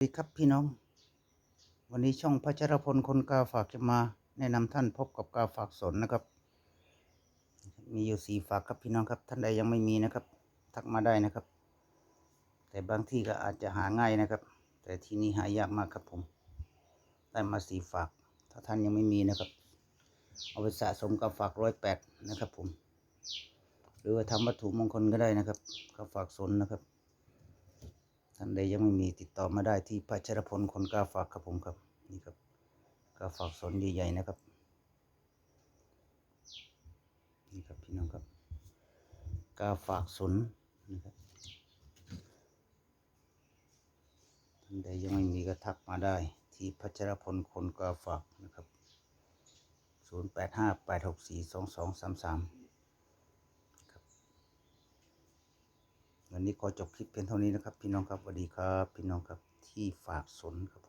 สวัสดีครับพี่น้อง วันนี้ช่องพัชรพลคนกาฝากจะมา แนะนำท่านพบกับกาฝากสนนะครับ มีอยู่สี่ฝากครับพี่น้องครับ ท่านใดยังไม่มีนะครับ ทักมาได้นะครับ แต่บางที่ก็อาจจะหาง่ายนะครับ แต่ที่นี่หายากมากครับผม ได้มาสี่ฝาก ถ้าท่านยังไม่มีนะครับ เอาไปสะสมกับฝากร้อยแปดนะครับผม หรือว่าทำวัตถุมงคลก็ได้นะครับกาฝากสนนะครับ ท่านใดยังไม่มีติดต่อมาได้ที่พัชรพลคนกาฝากครับผมครับนี่ครับกาฝากสนใหญ่ๆนะครับนี่ครับพี่น้องครับกาฝากสนนะครับท่านใดยังไม่มีก็ทักมาได้ ที่พัชรพลคนกาฝากนะครับศูนย์แปดห้าแปดหกสี่สองสองสามสาม วันนี้ขอจบคลิปเพียงเท่านี้นะครับ พี่น้องครับสวัสดีครับ พี่น้องครับที่ฝากสนครับ